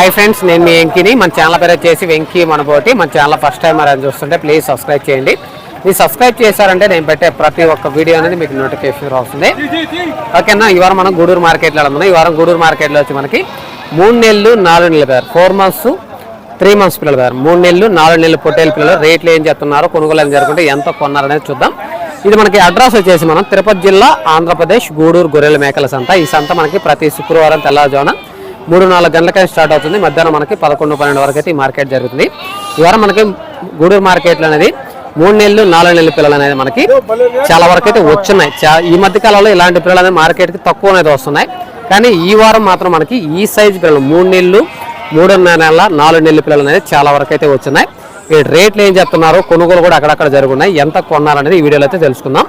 Hi friends నేను మీ వెంకీని. మన channel పేరు వచ్చేసి వెంకీ మనబోటి. మన ఛానల్ ఫస్ట్ టైం అని చూస్తుంటే ప్లీజ్ సబ్స్క్రైబ్ చేయండి. మీరు సబ్స్క్రైబ్ చేశారంటే నేను పెట్టే ప్రతి ఒక్క వీడియో అనేది మీకు నోటిఫికేషన్ వస్తుంది. ఓకేనా ఈ వారం మనం గూడూరు మార్కెట్లో వెళ్తున్నాం ఈ వారం గూడూరు మార్కెట్లో వచ్చి మనకి మూడు నెలలు నాలుగు నెలలు పేరు ఫోర్ మంత్స్ త్రీ మంత్స్ పిల్లలు పేరు మూడు నెలలు నాలుగు నెలలు పొట్టేలు పిల్లలు. రేట్లు ఏం చెప్తున్నారు కొనుగోలు ఏం జరుగుతుంటే ఎంత కొన్నారనేది చూద్దాం. ఇది మనకి అడ్రస్ వచ్చేసి మనం తిరుపతి జిల్లా ఆంధ్రప్రదేశ్ గూడూరు గొర్రెల మేకల సంత. ఈ సంత మనకి ప్రతి శుక్రవారం తెల్లవారుజామున మూడు నాలుగు గంటలకైనా స్టార్ట్ అవుతుంది. మధ్యాహ్నం మనకి పదకొండు పన్నెండు వరకు అయితే ఈ మార్కెట్ జరుగుతుంది. ఈ వారం మనకి గూడూరు మార్కెట్లో అనేది మూడు నెలలు నాలుగు నెలల పిల్లలు అనేది మనకి చాలా వరకు అయితే వచ్చున్నాయి చా- ఈ మధ్య కాలంలో ఇలాంటి పిల్లలు అనేది మార్కెట్కి తక్కువ అనేది వస్తున్నాయి. కానీ ఈ వారం మాత్రం మనకి ఈ సైజ్ పిల్లలు మూడు నెలలు మూడున్నర నెలల నాలుగు నెలల పిల్లలు అనేది చాలా వరకు అయితే వచ్చున్నాయి ఈ రేట్లు ఏం చెప్తున్నారు? కొనుగోలు కూడా అక్కడక్కడ జరుగున్నాయి. ఎంత కొన్నారనేది ఈ వీడియోలో అయితే తెలుసుకుందాం.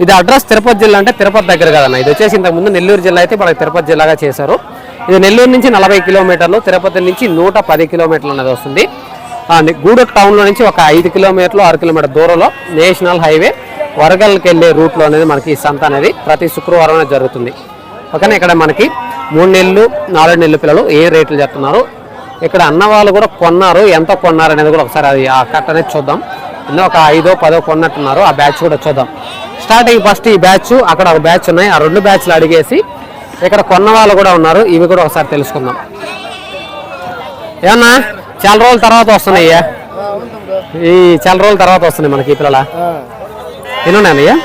ఇది అడ్రస్ తిరుపతి జిల్లా అంటే తిరుపతి దగ్గర కదన్న. ఇది వచ్చేసి ఇంతకుముందు నెల్లూరు జిల్లా అయితే మనకి తిరుపతి జిల్లాగా చేశారు. ఇది నెల్లూరు నుంచి నలభై కిలోమీటర్లు తిరుపతి నుంచి నూట పది కిలోమీటర్లు అనేది వస్తుంది. గూడూరు టౌన్లో నుంచి ఒక ఐదు కిలోమీటర్లు ఆరు కిలోమీటర్ దూరంలో నేషనల్ హైవే వరగల్కి వెళ్ళే రూట్లో అనేది మనకి ఈ సంత అనేది ప్రతి శుక్రవారం జరుగుతుంది. ఓకేనా ఇక్కడ మనకి మూడు నెలలు నాలుగు నెలల పిల్లలు ఏ రేట్లు చెప్తున్నారు? ఇక్కడ అన్న వాళ్ళు కూడా కొన్నారు ఎంత కొన్నారు అనేది కూడా ఒకసారి అది ఆ కట్ట అనేది చూద్దాం. ఇందులో ఒక ఐదో పదో కొన్నట్టున్నారు ఆ బ్యాచ్ కూడా చూద్దాం. స్టార్టింగ్ ఫస్ట్ ఈ బ్యాచ్ అక్కడ ఒక బ్యాచ్ ఉన్నాయి. ఆ రెండు బ్యాచ్లు అడిగేసి ఇక్కడ కొన్న వాళ్ళు కూడా ఉన్నారు. ఇవి కూడా ఒకసారి తెలుసుకుందాం. ఏమన్నా? చాలా రోజుల తర్వాత వస్తున్నాయి ఈ చాలా రోజుల తర్వాత వస్తున్నాయి మనకి ఈ పిల్లల. ఎన్ని ఉన్నాయన్నయ్యా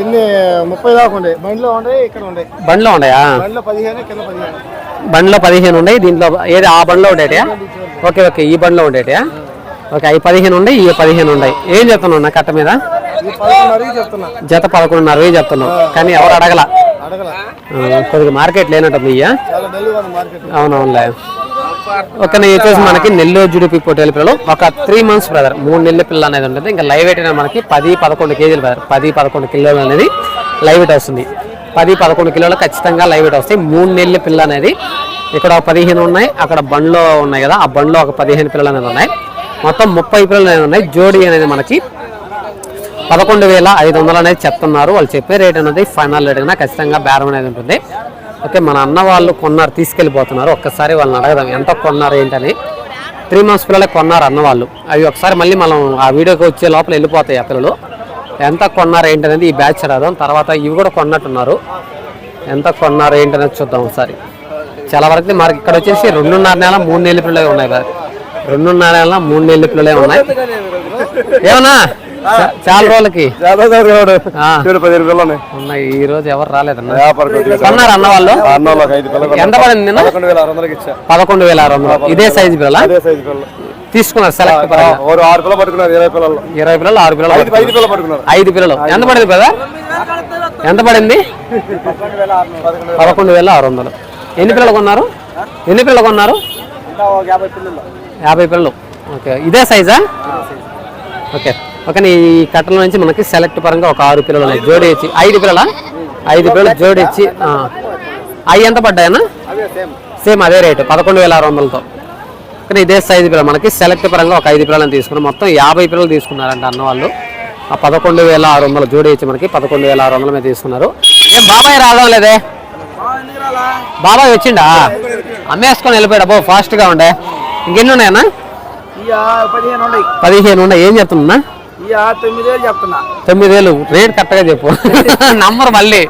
ఎన్ని? ముప్పై దాకా ఉండే బండిలో ఇక్కడ బండిలో ఉన్నాయా? బండిలో పదిహేను కింద పదిహేను. బండిలో పదిహేను ఉన్నాయి. దీంట్లో ఏది ఆ బండిలో ఉండేటియా? Okay okay. ఈ బండిలో ఉండేటియా? ఓకే అవి పదిహేను ఉన్నాయి ఈ పదిహేను ఉన్నాయి. ఏం చెప్తున్నావు కట్ట మీద? జత పదకొండున్నర వేలు చెప్తున్నావు కానీ ఎవరు అడగల? కొద్దిగా మార్కెట్ లేనట్టుంది ఇయ్య. అవునవునులే. నేను వచ్చేసి మనకి నెల్లూరు జుడిపి పొట్టేల పిల్లలు ఒక త్రీ మంత్స్ బ్రదర్ మూడు నెలల పిల్ల అనేది ఉంటుంది. ఇంకా లైవ్ వెయిట్ అనేది మనకి పది పదకొండు కేజీలు బ్రదర్ పది పదకొండు కిలోలు అనేది లైవ్ వెయిట్ వస్తుంది. పది పదకొండు కిలోలు ఖచ్చితంగా లైవ్ వెయిట్ వస్తాయి. మూడు నెలల పిల్ల అనేది ఇక్కడ ఒక పదిహేను ఉన్నాయి. అక్కడ బండ్లో ఉన్నాయి కదా ఆ బండ్లో ఒక పదిహేను పిల్లలు అనేది ఉన్నాయి. మొత్తం ముప్పై పిల్లలు అనేది ఉన్నాయి. జోడీ అనేది మనకి పదకొండు వేల ఐదు వందలు అనేది చెప్తున్నారు. వాళ్ళు చెప్పే రేట్ అనేది ఫైనల్ రేట్ అయినా ఖచ్చితంగా బేరం అనేది ఉంటుంది. ఓకే మన అన్న వాళ్ళు కొన్నారు తీసుకెళ్ళిపోతున్నారు. ఒక్కసారి వాళ్ళని అడగదాం ఎంత కొన్నారు ఏంటని. త్రీ మంత్స్ పిల్లలే కొన్నారు అన్న వాళ్ళు. అవి ఒకసారి మళ్ళీ మనం ఆ వీడియోకి వచ్చే లోపల వెళ్ళిపోతాయి ఆ పిల్లలు. ఎంత కొన్నారు ఏంటనేది ఈ బ్యాచ్ రాదాం తర్వాత ఇవి కూడా కొన్నట్టున్నారు. ఎంత కొన్నారు ఏంటనేది చూద్దాం ఒకసారి. చాలా వరకు మనకి ఇక్కడ వచ్చేసి రెండున్నర నెల మూడు నెలల పిల్లలే ఉన్నాయి. కదా రెండున్నర నెల మూడు నెలల పిల్లలే ఉన్నాయి. ఏమన్నా? చాలా రోజులకి. పదిహేను పిల్లలు ఉన్నాయి ఈ రోజు ఎవరు రాలేదన్న? వ్యాపారం కొన్నారు అన్న వాళ్ళు? ఎంత పడింది నిన్న? పదకొండు వేల ఆరు వందలు. ఇదే సైజు పిల్లల? తీసుకున్నారు సెలెక్ట్ ఆరు పిల్లలు పట్టుకున్నారు ఇరవై పిల్లలు. ఇరవై పిల్లలు ఆరు పిల్లలు ఐదు పిల్లలు పట్టుకున్నారు. ఐదు పిల్లలు. ఎంత పడింది కదా ఎంత పడింది? పదకొండు వేల ఆరు వందలు. ఎన్ని పిల్లలు కొన్నారు? ఎన్ని పిల్లలు కొన్నారు? యాభై పిల్లలు. ఓకే. ఇదే సైజా ఓకే. ఓకే ఈ కట్టల నుంచి మనకి సెలెక్ట్ పరంగా ఒక ఆరు పిల్లలు ఉన్నాయి. జోడి ఇచ్చి. ఐదు పిల్లల? ఐదు పిల్లలు జోడి ఇచ్చి. అవి ఎంత పడ్డాయన్నా? సేమ్. అదే రేటు పదకొండు వేల ఆరు వందలతో. కానీ ఇదే సైజు పిల్లలు మనకి సెలెక్ట్ పరంగా ఒక ఐదు పిల్లలను తీసుకున్నాం మొత్తం యాభై పిల్లలు తీసుకున్నారంట అన్న వాళ్ళు. ఆ పదకొండు వేల ఆరు వందలు జోడి ఇచ్చి మనకి పదకొండు వేల ఆరు వందల మీద తీసుకున్నారు. ఏం బాబాయ్ రావడం లేదే? బాబాయ్ వచ్చిండా? అమ్మేసుకొని వెళ్ళిపోయాడు? అబ్బో ఫాస్ట్గా ఉండే. ఇంకెన్ని ఉన్నాయన్నా? పదిహేను ఉన్నాయి. ఏం చెప్తున్నా ఇక తొమ్మిది వేలు చెప్తున్నా రేట్ కరెక్ట్గా చెప్పు. నంబర్ మళ్ళీ.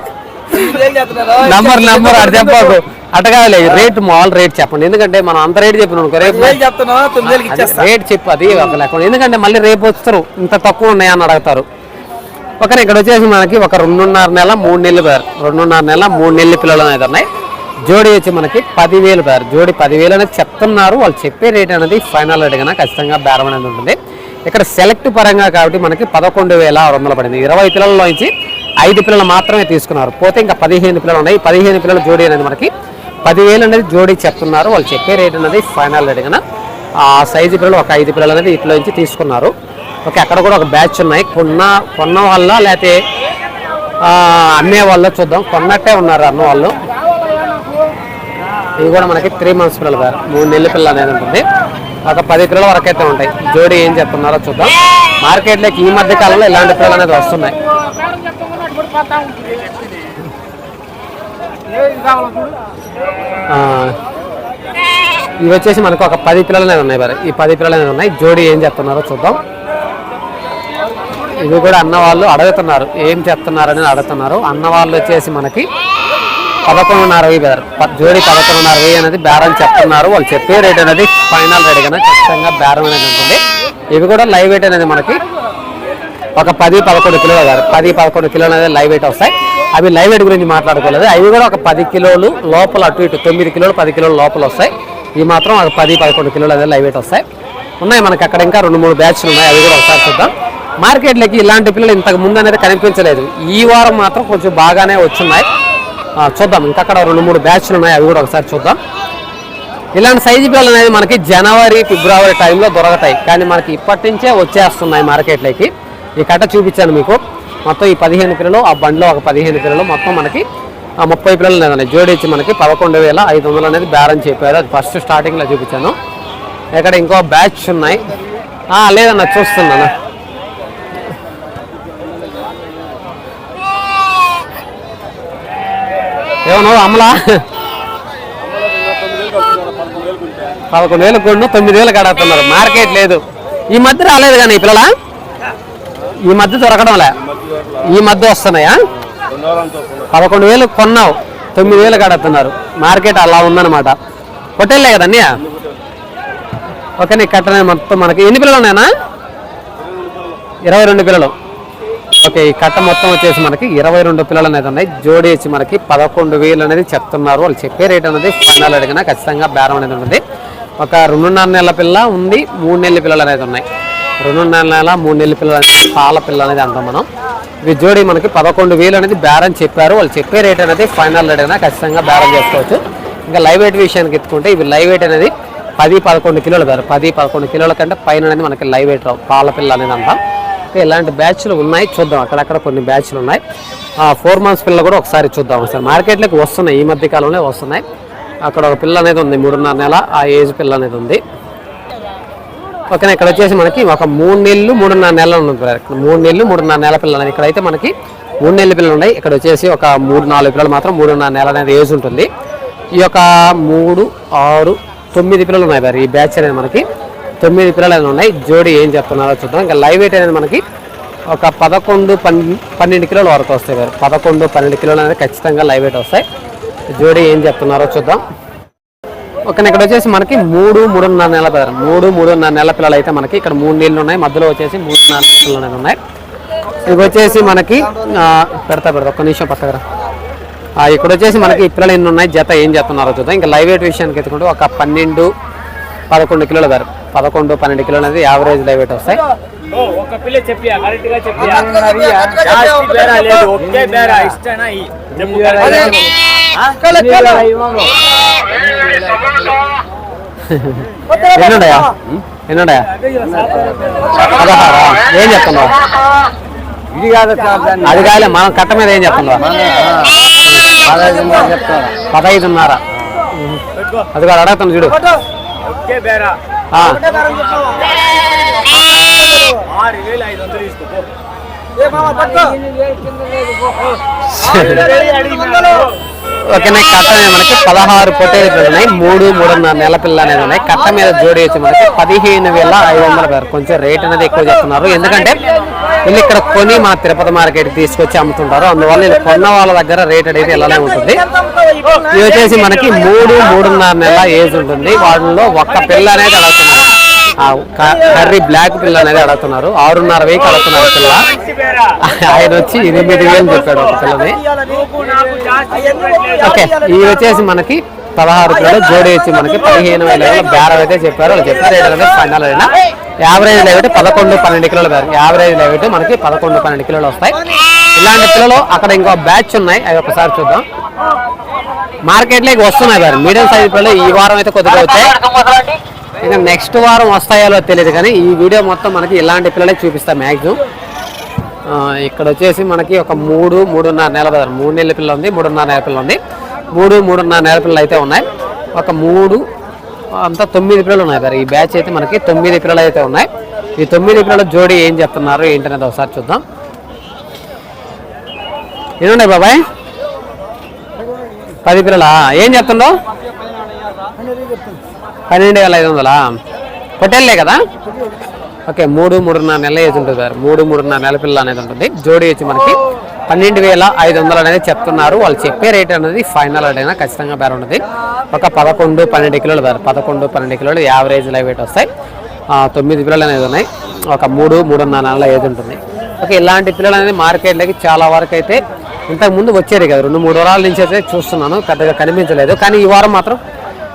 నంబర్ నంబర్ అటు చెప్పకు అటగాలి రేట్ మామూలు రేట్ చెప్పండి. ఎందుకంటే మనం అంత రేట్ చెప్పిన రేపు అది రేట్ చెప్పు అది ఒక లెక్క ఎందుకంటే మళ్ళీ రేపు వస్తారు. ఇంత తక్కువ ఉన్నాయని అడుగుతారు. ఒకనే ఇక్కడ వచ్చేసి మనకి ఒక రెండున్నర నెల మూడు నెలలు పేరు రెండున్నర నెల మూడు నెలల పిల్లలు అనేది ఉన్నాయి. జోడి వచ్చి మనకి పదివేలు పేరు జోడి పదివేలు అనేది చెప్తున్నారు. వాళ్ళు చెప్పే రేట్ అనేది ఫైనల్ రేట్ కన్నా ఖచ్చితంగా బేరం అనేది ఉంటుంది. ఇక్కడ సెలెక్ట్ పరంగా కాబట్టి మనకి పదకొండు వేల ఆరు వందలు పడింది. ఇరవై పిల్లల్లో నుంచి ఐదు పిల్లలు మాత్రమే తీసుకున్నారు. పోతే ఇంకా పదిహేను పిల్లలు ఉన్నాయి. పదిహేను పిల్లల జోడి అనేది మనకి పదివేలు అనేది జోడీ చెప్తున్నారు. వాళ్ళు చెప్పే రేట్ అనేది ఫైనల్ రేట్ కన్నా ఆ సైజు పిల్లలు ఒక ఐదు పిల్లలు అనేది ఇట్లా నుంచి తీసుకున్నారు. ఓకే అక్కడ కూడా ఒక బ్యాచ్ ఉన్నాయి. కొన్న కొన్న వాళ్ళ లేకపోతే అమ్మే వాళ్ళ చూద్దాం. కొన్నట్టే ఉన్నారు అన్న వాళ్ళు. ఇవి కూడా మనకి త్రీ మంత్స్ పిల్లలు గారు మూడు నెలల పిల్లలు అనేది ఉంటుంది. ఒక పది ఎకరాల వరకు అయితే ఉంటాయి. జోడి ఏం చెప్తున్నారో చూద్దాం. మార్కెట్లోకి ఈ మధ్య కాలంలో ఇలాంటి పిల్లలు అనేది వస్తున్నాయి. ఇవి వచ్చేసి మనకు ఒక పది పిల్లలు అనేది ఉన్నాయి మరి. ఈ పది పిల్లలు అనేది ఉన్నాయి. జోడీ ఏం చెప్తున్నారో చూద్దాం. ఇవి కూడా అన్న వాళ్ళు అడుగుతున్నారు. ఏం చెప్తున్నారని అడుగుతున్నారు. అన్న వాళ్ళు వచ్చేసి మనకి పదకొండున్నర వెయ్యి బేరం ప- జోడి పదకొండున్నర వెయ్యి అనేది బేరం చెప్తున్నారు. వాళ్ళు చెప్పే రేట్ అనేది ఫైనల్ రేట్ కన్నా ఖచ్చితంగా బేరం అనేది ఉంటుంది. ఇవి కూడా లైవ్ వెయిట్ అనేది మనకి ఒక పది పదకొండు కిలోలు కాదు. పది పదకొండు కిలోలు అనేది లైవ్ వెయిట్ వస్తాయి. అవి లైవ్ వెయిట్ గురించి మాట్లాడుకోలేదు. అవి కూడా ఒక పది కిలోలు లోపల అటు ఇటు తొమ్మిది కిలోలు పది కిలోలు లోపల వస్తాయి. ఇవి మాత్రం ఒక పది పదకొండు కిలోలు అనేది లైవ్ వెయిట్ వస్తాయి. ఉన్నాయి మనకి అక్కడ ఇంకా రెండు మూడు బ్యాచ్లు ఉన్నాయి. అవి కూడా ఒకసారి చూద్దాం. మార్కెట్లోకి ఇలాంటి పిల్లలు ఇంతకు ముందు అనేది కనిపించలేదు. ఈ వారం మాత్రం కొంచెం బాగానే వచ్చున్నాయి చూద్దాం. ఇంకా అక్కడ రెండు మూడు బ్యాచ్లు ఉన్నాయి. అవి కూడా ఒకసారి చూద్దాం. ఇలాంటి సైజు పిల్లలు అనేది మనకి జనవరి ఫిబ్రవరి టైంలో దొరకతాయి. కానీ మనకి ఇప్పటి నుంచే వచ్చేస్తున్నాయి మార్కెట్లోకి ఈ కట్ట చూపించాను మీకు. మొత్తం ఈ పదిహేను పిల్లలు ఆ బండిలో ఒక పదిహేను పిల్లలు మొత్తం మనకి ఆ ముప్పై పిల్లలు లేదండి జోడించి మనకి పదకొండు వేల ఐదు వందలు అనేది బేరం చెప్పారు. అది ఫస్ట్ స్టార్టింగ్లో చూపించాను. ఇక్కడ ఇంకో బ్యాచ్ ఉన్నాయి. లేదన్నా చూస్తున్నాను. ఏమన్నా అమలా? పదకొండు వేలు కొన్ను తొమ్మిది వేలు కడుతున్నారు. మార్కెట్ లేదు. ఈ మధ్య రాలేదు కానీ ఈ పిల్లల? ఈ మధ్య దొరకడంలే ఈ మధ్య వస్తున్నాయా? పదకొండు వేలు కొన్నావు తొమ్మిది వేలు కడుతున్నారు. మార్కెట్ అలా ఉందన్నమాట. హోటల్లే కదా ఓకే నీ కట్టనే మొత్తం మనకి ఎన్ని పిల్లలు ఉన్నాయన్నా? ఇరవై రెండు పిల్లలు. ఓకే ఈ కట్ట మొత్తం వచ్చేసి మనకి ఇరవై రెండు పిల్లలు అనేది ఉన్నాయి. జోడి వచ్చి మనకి పదకొండు వేలు అనేది చెప్తున్నారు. వాళ్ళు చెప్పే రేట్ అనేది ఫైనల్ అడిగినా ఖచ్చితంగా బేరం అనేది ఉంటుంది. ఒక రెండున్నర నెలల పిల్ల ఉంది మూడు నెలల పిల్లలు అనేది ఉన్నాయి. రెండున్నర నెల మూడు నెలల పిల్లలు అనేది పాల పిల్ల అనేది అంటాం మనం. ఇవి జోడి మనకి పదకొండు వేలు అనేది బేరం చెప్పారు. వాళ్ళు చెప్పే రేట్ అనేది ఫైనల్ అడిగినా ఖచ్చితంగా బేరం చేసుకోవచ్చు. ఇంకా లైవ్ వెయిట్ విషయానికి ఎత్తుకుంటే ఇవి లైవ్ వెయిట్ అనేది పది పదకొండు కిలోలు బేరం పది పదకొండు కిలోల కంటే పైన అనేది మనకి లైవ్ వెయిట్ రావు. పాల పిల్ల అనేది అంటాం. ఇంకా ఇలాంటి బ్యాచ్లు ఉన్నాయి చూద్దాం. అక్కడక్కడ కొన్ని బ్యాచ్లు ఉన్నాయి. ఫోర్ మంత్స్ పిల్లలు కూడా ఒకసారి చూద్దాం. ఒకసారి మార్కెట్లోకి వస్తున్నాయి. ఈ మధ్య కాలంలో వస్తున్నాయి. అక్కడ ఒక పిల్ల అనేది ఉంది మూడున్నర నెల. ఆ ఏజ్ పిల్ల అనేది ఉంది. ఓకే ఇక్కడ వచ్చేసి మనకి ఒక మూడు నెలలు మూడున్నర నెలలు ఉన్నాయి మూడు నెలలు మూడున్నర నెల పిల్లలు అనేది. ఇక్కడైతే మనకి మూడు నెలల పిల్లలు ఉన్నాయి. ఇక్కడ వచ్చేసి ఒక మూడు నాలుగు పిల్లలు మాత్రం మూడున్నర నెల అనేది ఏజ్ ఉంటుంది. ఈ యొక్క మూడు ఆరు తొమ్మిది పిల్లలు ఉన్నాయి. మరి ఈ బ్యాచ్ అనేది మనకి. తొమ్మిది పిల్లలు ఉన్నాయి. జోడి ఏం చెప్తున్నారో చూద్దాం. ఇంకా లైవ్ వెయిట్ అనేది మనకి ఒక పదకొండు పన్నెండు పన్నెండు కిలోల వరకు వస్తాయి గారు. పదకొండు పన్నెండు కిలోలు అనేది ఖచ్చితంగా లైవ్ వెయిట్ వస్తాయి. జోడి ఏం చెప్తున్నారో చూద్దాం. ఓకే ఇక్కడ వచ్చేసి మనకి మూడు మూడున్నర నెలల పిల్లలు మూడు మూడున్నర నెలల పిల్లలు అయితే మనకి ఇక్కడ మూడు నీళ్ళు ఉన్నాయి. మధ్యలో వచ్చేసి మూడు నాలుగు పిల్లలు అనేది ఉన్నాయి. ఇవి వచ్చేసి మనకి పెడతా పెడతా. ఒక్క నిమిషం పక్కన ఇక్కడ వచ్చేసి మనకి ఈ పిల్లలు ఎన్ని ఉన్నాయి? జత ఏం చెప్తున్నారో చూద్దాం. ఇంకా లైవ్ వెయిట్ విషయానికి ఎత్తుకుంటే ఒక పన్నెండు పదకొండు కిలోల గారు పదకొండు పన్నెండు కిలోలు అనేది యావరేజ్ వెయిట్ వస్తాయి? ఎన్నున్నాయా ఎన్నున్నాయా పదహారా? ఏం చెప్తున్నావు? ఇది కాదు అది కాలే మనం కట్ట మీద ఏం చెప్తున్నావు? చెప్తాను పదహైదున్నర అది కూడా అడగతాను చూడు ఆరు వేలు ఐదు వందలు తీసుకో ఓకే ఓకేనా కట్ట మీద మనకి పదహారు పొట్టేలు పిల్లలు ఉన్నాయి. మూడు మూడున్నర నెల పిల్లలు అనేది ఉన్నాయి. కట్ట మీద జోడి వచ్చి మనకి పదిహేను వేల ఐదు వందల పేరు. కొంచెం రేట్ అనేది ఎక్కువ చెప్తున్నారు ఎందుకంటే వీళ్ళు ఇక్కడ కొని మన తిరుపతి మార్కెట్ తీసుకొచ్చి అమ్ముతుంటారు. అందువల్ల వీళ్ళు కొన్న వాళ్ళ దగ్గర రేట్ అనేది ఇలానే ఉంటుంది. ఇది వచ్చేసి మనకి మూడు మూడున్నర నెల ఏజ్ ఉంటుంది. వాళ్ళలో ఒక్క పిల్ల అనేది అడుగుతున్నారు కర్రీ బ్లాక్ పిల్ల అనేది అడుగుతున్నారు. ఆరున్నర వేకి అడుగుతున్నారు పిల్ల. ఆయన వచ్చి ఎనిమిది వేలు చెప్పాడు ఒక పిల్లని. ఓకే ఇవి వచ్చేసి మనకి పదహారు కిలోలు జోడి వచ్చి మనకి పదిహేను వేల బేరం అయితే చెప్పారు. వాళ్ళు చెప్పిన రేట్ అనేది ఫైనల్ అయినా. యావరేజ్ లెవెట్ పదకొండు పన్నెండు కిలోలు బేరం యావరేజ్ లెవెట్ మనకి పదకొండు పన్నెండు కిలోలు వస్తాయి. ఇలాంటి పిల్లలు అక్కడ ఇంకో బ్యాచ్ ఉన్నాయి. అవి ఒకసారి చూద్దాం. మార్కెట్లోకి వస్తున్నాయి బారు మీడియం సైజ్ పిల్లలు ఈ వారం అయితే కొద్దిగా వచ్చాయి. ఇంకా నెక్స్ట్ వారం వస్తాయో తెలియదు కానీ ఈ వీడియో మొత్తం మనకి ఇలాంటి పిల్లలే చూపిస్తాం మ్యాక్సిమం ఇక్కడ వచ్చేసి మనకి ఒక మూడు మూడున్నర నెల మూడు నెలల పిల్ల ఉంది మూడున్నర నెల పిల్ల ఉంది. మూడు మూడున్నర నెల పిల్లలు అయితే ఉన్నాయి. ఒక మూడు అంతా తొమ్మిది పిల్లలు ఉన్నాయి సార్ ఈ బ్యాచ్ అయితే మనకి తొమ్మిది పిల్లలు అయితే ఉన్నాయి. ఈ తొమ్మిది పిల్లల జోడి ఏం చెప్తున్నారు ఏంటనేది ఒకసారి చూద్దాం. ఏమున్నాయి బాబాయ్. పది పిల్లలా? ఏం చెప్తుండవు పన్నెండు వేల ఐదు వందలా? పొట్టేళ్ళే కదా? ఓకే మూడు మూడున్నర నెల ఏజ్ ఉంటుంది సార్. మూడు మూడున్నర నెల పిల్ల అనేది ఉంటుంది. జోడీ వచ్చి మనకి పన్నెండు వేల ఐదు వందలు అనేది చెప్తున్నారు. వాళ్ళు చెప్పే రేట్ అనేది ఫైనల్ రేట్ ఖచ్చితంగా బేర ఉంటుంది. ఒక పదకొండు పన్నెండు కిలోలు సార్. పదకొండు పన్నెండు కిలోలు యావరేజ్ లైవ్ వెయిట్ వస్తాయి. తొమ్మిది పిల్లలు అనేది ఉన్నాయి. ఒక మూడు మూడున్నర నెలల ఏజ్ ఉంటుంది. ఓకే ఇలాంటి పిల్లలు అనేది మార్కెట్లోకి చాలా వరకు అయితే ఇంతకు ముందు వచ్చేది కదా. రెండు మూడు వారాల నుంచి అయితే చూస్తున్నాను. పెద్దగా కనిపించలేదు. కానీ ఈ వారం మాత్రం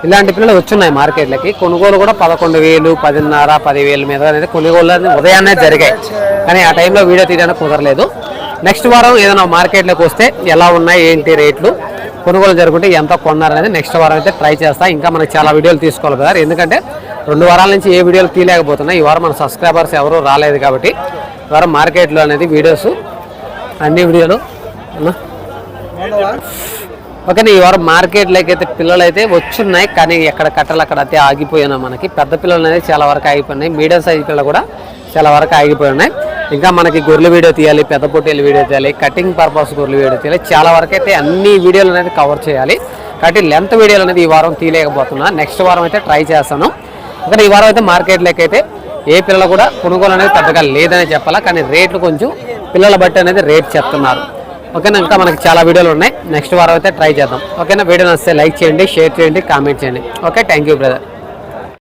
ఇలాంటి పిల్లలు వచ్చున్నాయి మార్కెట్లకి. కొనుగోలు కూడా పదకొండు వేలు పదిన్నర పదివేల మీద అనేది కొనుగోలు అనేది ఉదయాన్నే జరిగాయి. కానీ ఆ టైంలో వీడియో తీయడానికి కుదరలేదు. నెక్స్ట్ వారం ఏదైనా మార్కెట్లోకి వస్తే ఎలా ఉన్నాయి ఏంటి రేట్లు కొనుగోలు జరుగుతుంటే ఎంత కొన్నారనేది నెక్స్ట్ వారం అయితే ట్రై చేస్తా. ఇంకా మనకి చాలా వీడియోలు తీసుకోవాలి కదా. ఎందుకంటే రెండు వారాల నుంచి ఏ వీడియోలు తీయలేకపోతున్నాయి ఈ వారం మన సబ్స్క్రైబర్స్ ఎవరు రాలేదు కాబట్టి ఈ వారం మార్కెట్లో అనేది వీడియోస్ అన్ని వీడియోలు అన్నా? ఓకే ఈ వారం మార్కెట్లోకి అయితే పిల్లలు అయితే వచ్చున్నాయి కానీ ఎక్కడ కట్టలు అక్కడ అయితే ఆగిపోయినా మనకి. పెద్ద పిల్లలు అనేది చాలా వరకు ఆగిపోయినాయి. మీడియం సైజ్ పిల్లలు కూడా చాలా వరకు ఆగిపోయి ఉన్నాయి ఇంకా మనకి గొర్రెల వీడియో తీయాలి పెద్ద పొట్టేలు వీడియో తీయాలి కటింగ్ పర్పస్ గొర్రెల వీడియో తీయాలి. చాలా వరకు అయితే అన్ని వీడియోలు అనేది కవర్ చేయాలి. కాబట్టి లెంత్ వీడియోలు అనేది ఈ వారం తీయలేకపోతున్నా. నెక్స్ట్ వారం అయితే ట్రై చేస్తాను. ఓకే ఈ వారం అయితే మార్కెట్లోకి అయితే ఏ పిల్లలు కూడా కొనుగోలు అనేది పెద్దగా లేదని చెప్పాలా కానీ రేట్లు కొంచెం పిల్లల బట్టి అనేది రేట్ చెప్తున్నారు. ఓకేనా? ఇంకా మనకి చాలా వీడియోలు ఉన్నాయి. నెక్స్ట్ వారం అయితే ట్రై చేద్దాం. ఓకేనా? వీడియో నచ్చితే లైక్ చేయండి షేర్ చేయండి కామెంట్ చేయండి. ఓకే? Thank you brother.